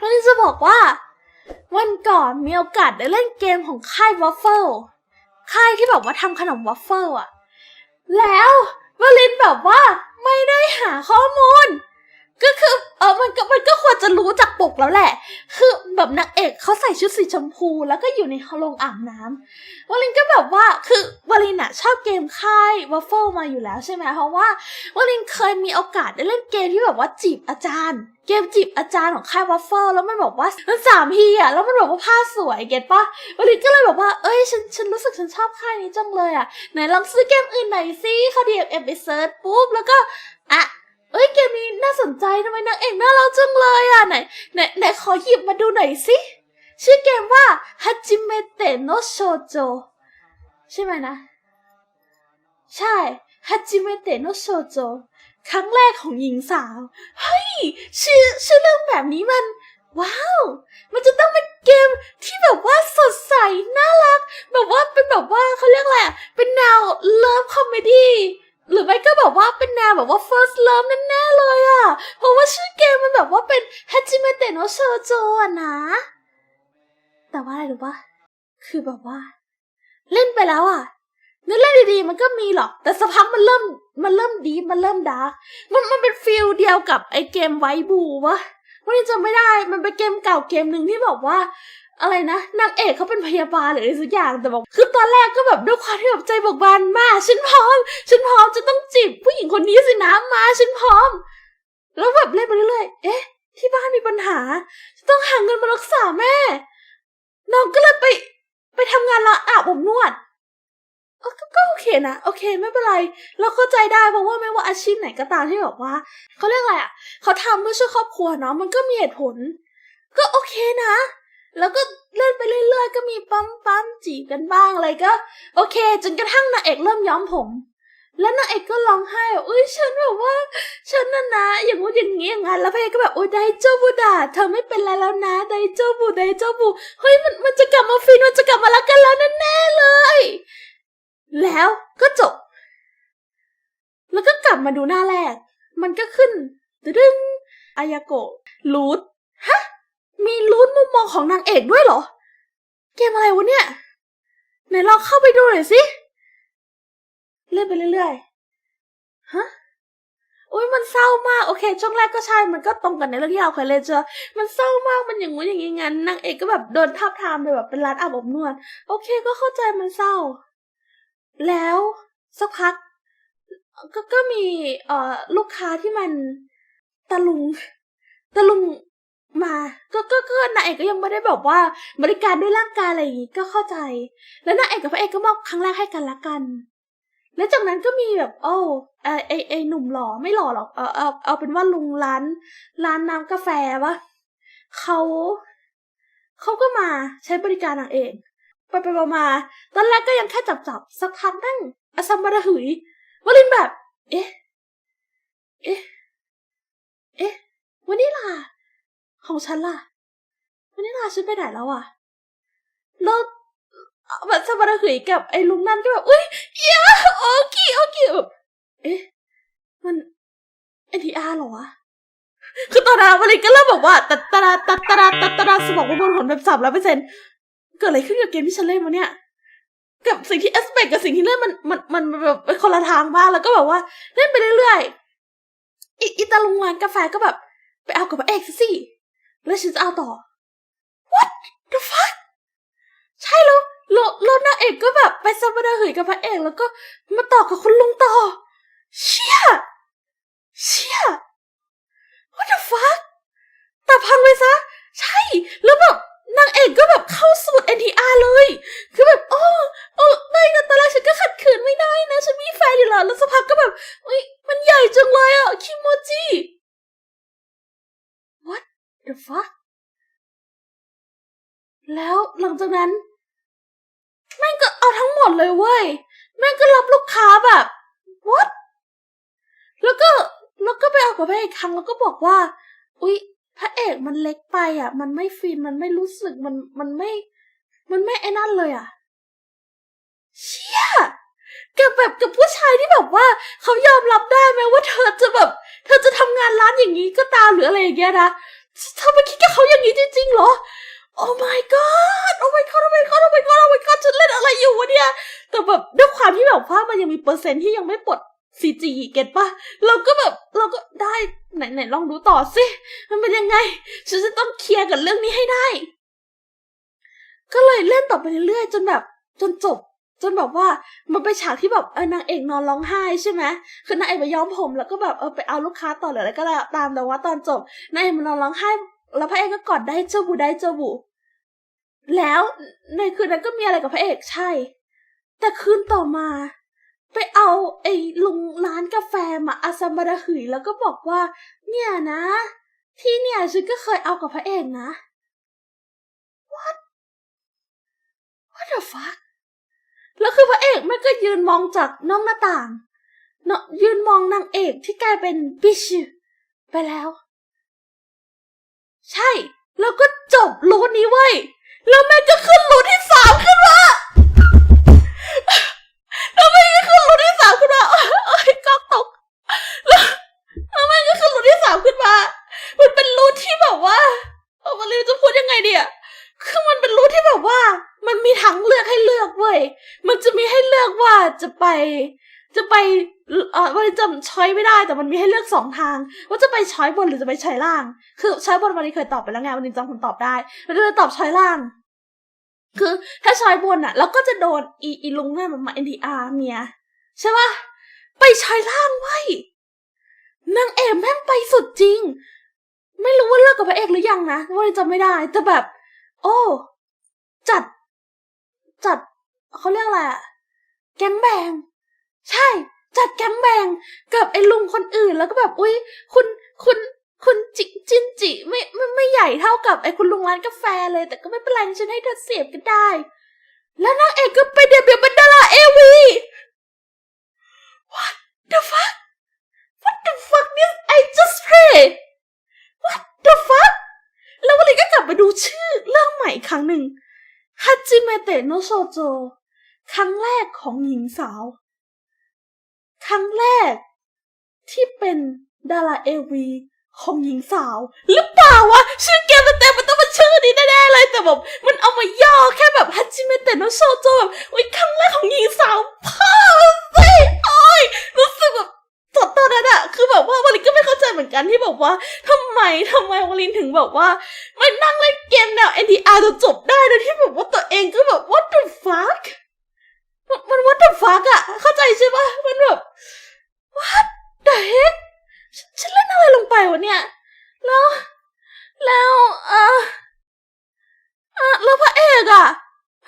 วันนี้จะบอกว่า วันก่อนมีโอกาสได้เล่นเกมของค่ายวัฟเฟิลค่ายที่แบบว่าทำขนมวัฟเฟิลอะแล้ววลินแบบว่าไม่ได้หาข้อมูล ก็คือเออมันก็มันก็ควรจะรู้จากปกแล้วแหละ คือแบบนางเอกเขาใส่ชุดสีชมพู แล้วก็อยู่ในโรงอาบน้ำวลินก็แบบว่าคือวลินอะชอบเกมค่ายวัฟเฟิลมาอยู่แล้วใช่ไหมเพราะว่าวลินเคยมีโอกาสได้เล่นเกมที่แบบว่าจีบอาจารย์ เกมจีบอาจารย์ของค่ายวัฟเฟิลแล้วมันบอกว่ามันสามพีอะแล้วมันบอกว่าผ้าสวยเก็ตปะวลินก็เลยแบบว่าเอ้ยฉันฉันรู้สึกฉันชอบค่ายนี้จังเลยอะไหนลองซื้อเกมอื่นหน่อยสิเขาดีเอ็มไปเซิร์ชปุ๊บแล้วก็อะ อ้ยเกมนี้น่าสนใจทำไมนางเอกน่ารักจังเลยอะไหนไหนไหนขอหยิบมาดูหน่อยสิ ชื่อเกมว่า Hajimete no Shoujo ใช่ไหมนะ ใช่ Hajimete no Shoujo ครั้งแรกของหญิงสาว เฮ้ย ชื่อชื่อเรื่องแบบนี้มัน ว้าว มันจะต้องเป็นเกมที่แบบว่าสดใส น่ารัก แบบว่าเป็นแบบว่าเขาเรียกอะไรอะเป็นแนวเลิฟคอมเมดี้ หรือไม่ก็แบบว่าเป็นแนวแบบว่า first love แน่ๆเลยอะเพราะว่าชื่อเกมมันแบบว่าเป็น Hajimete no Shoujo อะนะ แต่ว่าอะไรรู้ปะคือแบบว่า เล่นไปแล้วอะเนื้อเล่นดีๆมันก็มีหรอก แต่สักพักมันเริ่มมันเริ่มดีมันเริ่มดาร์กมันมันเป็นฟิลเดียวกับไอเกมไวบูวะวันนี้จำไม่ได้มันเป็นเกมเก่าเกมหนึ่งที่บอกว่า อะไรนะนางเอกเขาเป็นพยาบาลหรืออะไรสักอย่างแต่บอกคือตอนแรกก็แบบด้วยความที่แบบใจบกบานมาก ฉันพร้อม ฉันพร้อมจะต้องจีบผู้หญิงคนนี้สินะมา ฉันพร้อม แล้วแบบเล่นไปเรื่อยๆเอ๊ะ ที่บ้านมีปัญหาจะต้องหาเงินมารักษาแม่น้องก็เลยไป ไปทำงานร้านอาบอบนวดก็ก็โอเคนะโอเคไม่เป็นไรเราเข้าใจได้เพราะว่าไม่ว่าอาชีพไหนก็ตามที่แบบว่าเขาเรียกอะไรอะเขาทำเพื่อช่วยครอบครัวเนาะมันก็มีเหตุผล ก็โอเคนะ แล้วก็เล่นไปเรื่อยๆ ก็มีปั๊มปั๊มจีบกันบ้างอะไรก็ โอเค จนกระทั่งนางเอกเริ่มย้อมผม แล้วนางเอกก็ร้องไห้แบบอุ้ยฉันแบบว่า ฉันน่ะนะ อย่างงู้นอย่างงี้อย่างงั้นแล้วพระเอกก็แบบโอ้ยไดโจบุดาเธอไม่เป็นไรแล้วนะไดโจบุไดโจบุเฮ้ยมันมันจะกลับมาฟินมันจะกลับมารักกันแล้วแน่ๆเลย แล้วก็จบ แล้วก็กลับมาดูหน้าแรก มันก็ขึ้นตึ้งอายาโกะรูทฮะ มีรูทมุมมองของนางเอกด้วยเหรอ เกมอะไรวะเนี่ยไหนลองเข้าไปดูหน่อยสิเล่นไปเรื่อยๆฮะอุ้ยมันเศร้ามากโอเคช่วงแรกก็ใช่มันก็ตรงกันในเรื่องที่เราเคยเล่นเจอ มันเศร้ามากมันอย่างงู้นอย่างงี้งั้นนางเอกก็แบบโดนทับทามไปแบบเป็นร้านอาบอบนวด โอเคก็เข้าใจมันเศร้า แล้วสักพักก็ก็มีเอ่อลูกค้าที่มันตะลุงตะลุง มาก็ก็ก็นางเอกก็ยังไม่ได้แบบว่าบริการด้วยร่างกายอะไรอย่างงี้ก็เข้าใจ แล้วนางเอกกับพระเอกก็มอบครั้งแรกให้กันละกัน แล้วจากนั้นก็มีแบบโอ้ไอไอไอหนุ่มหล่อไม่หล่อหรอกเอาเอาเอาเป็นว่าลุงร้าน ร้านน้ำกาแฟวะเขาเขาก็มาใช้บริการนางเอกไปไปมามาตอนแรกก็ยังแค่จับจับสักพักนั่งอสัมมาระหืยวลินแบบ เอ๊ะ เอ๊ะ เอ๊ะวันนี้ล่ะ ของฉันล่ะวันนี้ล่ะฉันไปไหนแล้วอะแล้วแบบสมาระหืยกับไอ้ลุงนั่นก็แบบอุ้ยเหี้ยโอเคโอเคแบบเอ๊ะมันเอ็นทีอาร์เหรอวะคือตอนนั้นวันนี้ก็เริ่มแบบว่าตัดตาราตัดตาราตัดตาราสมองประมวลผลแบบสามร้อยเปอร์เซ็นเกิดอะไรขึ้นกับเกมที่ฉันเล่นวะเนี่ยกับสิ่งที่เอสเปกกับสิ่งที่เล่นมันมันมันแบบเป็นคนละทางมากแล้วก็แบบว่า เล่นไปเรื่อยๆอีอีตาลุงร้านกาแฟก็แบบ ไปเอากับพระเอกสิ แล้วฉันจะเอาต่อ what the fuck ใช่แล้วแล้วแล้วนางเอกก็แบบไปซัมมาดาหืยกับพระเอกแล้วก็มาต่อกับคุณลุงต่อ เชี่ย เชี่ย what the fuck แต่พังไปซะ ใช่ แล้วแบบนางเอกก็แบบเข้าสูตร NTR เลย คือแบบโอ้โอ้ไม่นะตอนแรกฉันก็ขัดขืนไม่ได้นะ ฉันมีแฟนอยู่แล้วแล้วสักพักก็แบบเฮ้ยมันใหญ่จังเลยอะคิโมจิ the fuck แล้วหลังจากนั้น แม่งก็เอาทั้งหมดเลยเว้ย แม่งก็รับลูกค้าแบบ what แล้วก็แล้วก็ไปเอากับพระเอกครั้งแล้วก็บอกว่า อุ๊ย พระเอกมันเล็กไปอะ มันไม่ฟิน มันไม่รู้สึก มัน มันไม่ มันไม่ไอ้นั่นเลยอะ เชี่ยกับแบบกับผู้ชายที่แบบว่า เขายอมรับได้ไหมว่าเธอจะแบบ เธอจะทำงานร้านอย่างนี้ก็ตามหรืออะไรอย่างเงี้ยนะ เธอมาคิดกับเขาอย่างนี้จริงๆเหรอโอ้ my god โอ้ my god โอ้ my god โอ้ my god โอ้ my god ฉันเล่นอะไรอยู่วะเนี่ย แต่แบบด้วยความที่แบบว่ามันยังมีเปอร์เซ็นต์ที่ยังไม่ปลด CG เก็ตปะเราก็แบบเราก็ได้ไหนไหนลองดูต่อสิ มันเป็นยังไง ฉันจะต้องเคลียร์กับเรื่องนี้ให้ได้ ก็เลยเล่นต่อไปเรื่อยๆจนแบบ จนจบ จนแบบว่ามันไปฉากที่แบบเออนางเอกนอนร้องไห้ใช่ไหมคือนางเอกไปย้อมผมแล้วก็แบบเออไปเอาลูกค้าต่อหรืออะไรก็แล้วตามแต่ว่าตอนจบนางเอกมันนอนร้องไห้ แล้วพระเอกก็กอดได้เจ้าบูได้เจ้าบูแล้วในคืนนั้นก็มีอะไรกับพระเอกใช่ แต่คืนต่อมา ไปเอาไอ้ลุงร้านกาแฟมาอาซัมบาราหืยแล้วก็บอกว่า เนี่ยนะ ที่เนี่ยฉันก็เคยเอากับพระเอกนะ what what the fuck แล้วคือพระเอกมันก็ยืนมองจากนอกหน้าต่างเนาะยืนมองนางเอกที่กลายเป็นบิชไปแล้ว ใช่ แล้วก็จบรูทนี้เว้ย แล้วแม่งก็ขึ้นรูทที่สามขึ้นมาแล้วแม่ก็ขึ้นรูทที่สามขึ้นมาเอ้ยกล้องตก แล้วแล้วแม่ก็ขึ้นรูทที่สามขึ้นมา มันเป็นรูทที่แบบว่าเออมันเลยจะพูดยังไงเดีย คือมันเป็นรูทที่แบบว่า มันมีทางเลือกให้เลือกเว้ย มันจะมีให้เลือกว่าจะไป จะไปเออวันนี้จำช้อยไม่ได้ แต่มันมีให้เลือกสองทาง ว่าจะไปช้อยบนหรือจะไปช้อยล่าง คือช้อยบนวันนี้เคยตอบไปแล้วไงวันนี้จำคำตอบได้มันจะเลยตอบช้อยล่าง คือถ้าช้อยบนอะแล้วก็จะโดนอีอีลุงนั่นมันมา NTR เมียใช่ปะไปช้อยล่างไว้ยนางเอกแม่งไปสุดจริง ไม่รู้ว่าเลิกกับพระเอกหรือยังนะวันนี้จำไม่ได้แต่แบบ โอ้ จัด จัดเขาเรียกอะไรอะแก๊งแบง ใช่ จัดแก๊งแบงกับไอ้ลุงคนอื่นแล้วก็แบบอุ้ยคุณคุณคุณจิจินจิไม่ไม่ไม่ใหญ่เท่ากับไอ้คุณลุงร้านกาแฟเลย แต่ก็ไม่เป็นไรฉันให้เธอเสียบก็ได้ แล้วนางเอกก็ไปเดบิวต์เป็นดาราเอวี What the fuck What the fuck this I just played What the fuck แล้ววันนี้ก็กลับมาดูชื่อเรั้งหนึ่งฮัจิเมเตโนโชโจ ครั้งแรกของหญิงสาว ครั้งแรกที่เป็นดาราเอวีของหญิงสาว หรือเปล่าวะ ชื่อเกมเต็มมันต้องเป็นชื่อนี้แน่ๆเลยแต่แบบมันเอามาย่อแค่แบบฮัจิเมเตโนโชโจแบบอุ้ยครั้งแรกของหญิงสาวพ่อสิโอ้ยรู้สึกแบบ ตอนตอนนั้นอะคือแบบว่าวลินก็ไม่เข้าใจเหมือนกันที่แบบว่าทำไมทำไมวลินถึงแบบว่ามันนั่งเล่นเกมแนว NDR จนจบได้โดยที่แบบว่าตัวเองก็แบบ what the fuck มัน what the fuck อะเข้าใจใช่ปะมันแบบ what the heck ฉันฉันเล่นอะไรลงไปวะเนี่ย แล้ว แล้วเออเออแล้วพระเอกอะ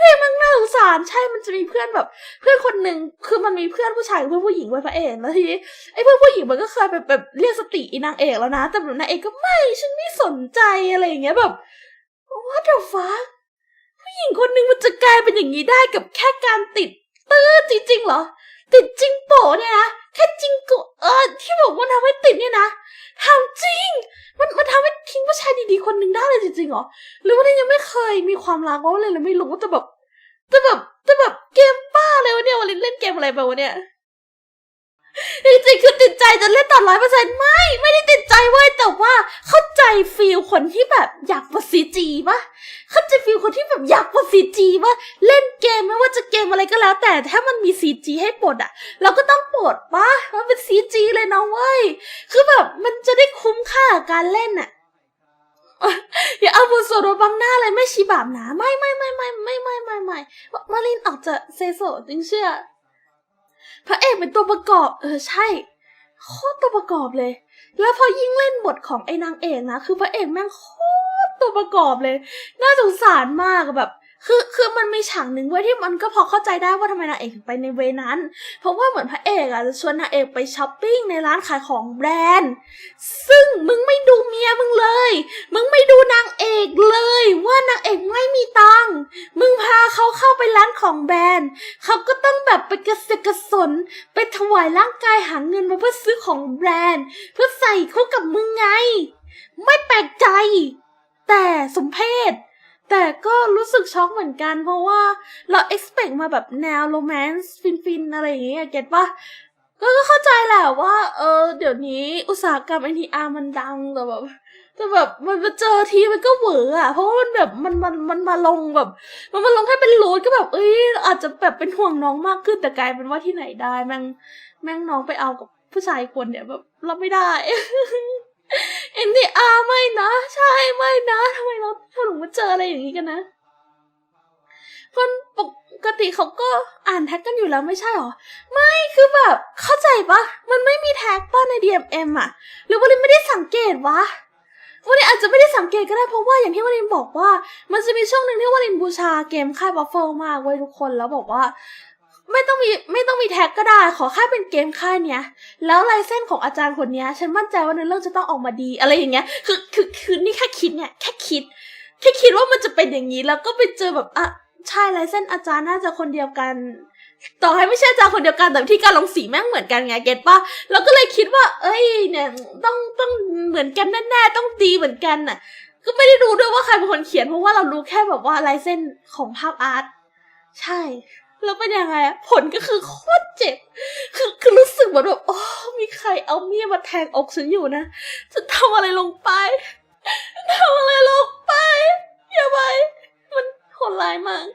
เอกมันน่าสงสารใช่มันจะมีเพื่อนแบบ เพื่อนคนหนึ่งคือมันมีเพื่อนผู้ชายกับเพื่อนผู้หญิงไว้พระเอกแล้วทีนี้ไอ้เพื่อนผู้หญิงมันก็เคยแบบแบบเรียกสติอีนางเอกแล้วนะ แต่แบบนางเอกก็ไม่ฉันไม่สนใจอะไรอย่างเงี้ยแบบ what the fuck ผู้หญิงคนหนึ่งมันจะกลายเป็นอย่างนี้ได้กับแค่การติดตื้อจริงๆเหรอ ติดจริงโปเนี่ยนะแค่จริงโกเออที่บอกว่าทำให้ติดเนี่ยนะทำจริง มันมันทำให้ทิ้งผู้ชายดีๆคนหนึ่งได้เลยจริงๆเหรอหรือว่าเนี่ยยังไม่เคยมีความรักว่าเลยเลยไม่รู้แต่แบบแต่แบบแต่แบบเกมบ้าเลยวะเนี่ยวันนี้เล่นเกมอะไรไปวะเนี่ย จริงๆคือติดใจจะเล่นต่อร้อยเปอร์เซ็นต์ไม่ ไม่ได้ติดใจเว้ยแต่ว่าเข้าใจฟีลคนที่แบบอยากปดซีจีปะเข้าใจฟีลคนที่แบบอยากปดซีจีปะเล่นเกมไม่ว่าจะเกมอะไรก็แล้ว แต่ถ้ามันมีซีจีให้ปลดอะเราก็ต้องปลดปะมันเป็นซีจีเลยนะเว้ยคือแบบมันจะได้คุ้มค่าการเล่นอะอย่าเอาบทสวดมาบังหน้าเลยไม่ชีบาปนะไม่ไม่ไม่ไม่ไม่ไม่ไม่ไม่มารินออกจะเซโซจริงเชื่อ พระเอกเป็นตัวประกอบ เออใช่โคตรตัวประกอบเลย แล้วพอยิ่งเล่นบทของไอ้นางเอกนะ คือพระเอกแม่งโคตรตัวประกอบเลย น่าสงสารมากอะแบบ คือคือมันมีฉากหนึ่งไว้ยที่มันก็พอเข้าใจได้ว่าทำไมนางเอกถึงไปในเวนั้น เพราะว่าเหมือนพระเอกอะจะชวนนางเอกไปช้อปปิ้งในร้านขายของแบรนด์ ซึ่งมึงไม่ดูเมียมึงเลย มึงไม่ดูนางเอกเลย ว่านางเอกไม่มีตังค์มึงพาเขาเข้าไปร้านของแบรนด์เขาก็ต้องแบบไปกระเสือกกระสนไปถวายร่างกายหาเงินมาเพื่อซื้อของแบรนด์ เพื่อใส่เข้ากับมึงไง ไม่แปลกใจ แต่สมเพศ แต่ก็รู้สึกช็อกเหมือนกัน เพราะว่าเรา expect มาแบบแนวโรแมนต์ฟินๆ อะไรอย่างเงี้ยเก็ตปะก็เข้าใจแหละว่า เออ เดี๋ยวนี้อุตสาหกรรม NTR มันดังแต่แบบแต่แบบมันมาเจอทีมันก็เหวออะเพราะว่ามันแบบมันมันมันมาลงแบบ มันมาลงแค่เป็นรูทก็แบบ เอ้ยอาจจะแบบเป็นห่วงน้องมากขึ้นแต่กลายเป็นว่าที่ไหนได้แม่งแม่งน้องไปเอากับผู้ชายคนเนี่ยแบบรับไม่ได้ NTR ไม่นะ ใช่ไม่นะทำไมเราถึงมาเจออะไรอย่างนี้กันนะคนปกติเขาก็อ่านแท็กกันอยู่แล้วไม่ใช่หรอ ไม่คือแบบเข้าใจปะมันไม่มีแท็กป้าใน DMM อะหรือว่าลินไม่ได้สังเกตวะวันนี้อาจจะไม่ได้สังเกตก็ได้เพราะว่าอย่างที่วารินบอกว่า มันจะมีช่วงหนึ่งที่วารินบูชาเกมค่ายบัฟเฟลมากเว้ทุกคนแล้วบอกว่า ไม่ต้องมีไม่ต้องมีแท็กก็ได้ ขอแค่เป็นเกมค่ายเนี้ย แล้วลายเส้นของอาจารย์คนเนี้ย ฉันมั่นใจว่าเนื้อเรื่องจะต้องออกมาดีอะไรอย่างเงี้ย คือคือคือนี่แค่คิดเนี่ยแค่คิด แค่คิดว่ามันจะเป็นอย่างนี้แล้วก็ไปเจอแบบอะใช่ลายเส้นอาจารย์น่าจะคนเดียวกัน ต่อให้ไม่ใช่อาจารย์คนเดียวกันแต่วิธีการลงสีแม่งเหมือนกันไงเก็ตปะแล้วก็เลยคิดว่า เอ้ย เนี่ยต้องต้องเหมือนกันแน่ๆต้องดีเหมือนกันน่ะ ก็ไม่ได้รู้ด้วยว่าใครเป็นคนเขียนเพราะว่าเรารู้แค่แบบว่าลายเส้นของภาพอาร์ตใช่ แล้วเป็นยังไงอะผลก็คือโคตรเจ็บ คือคือรู้สึกเหมือนแบบโอ้มีใครเอาเมีดมาแทงอกฉันอยู่นะจะทำอะไรลงไปทำอะไรลงไปอย่าไปมันโหดร้ายมาก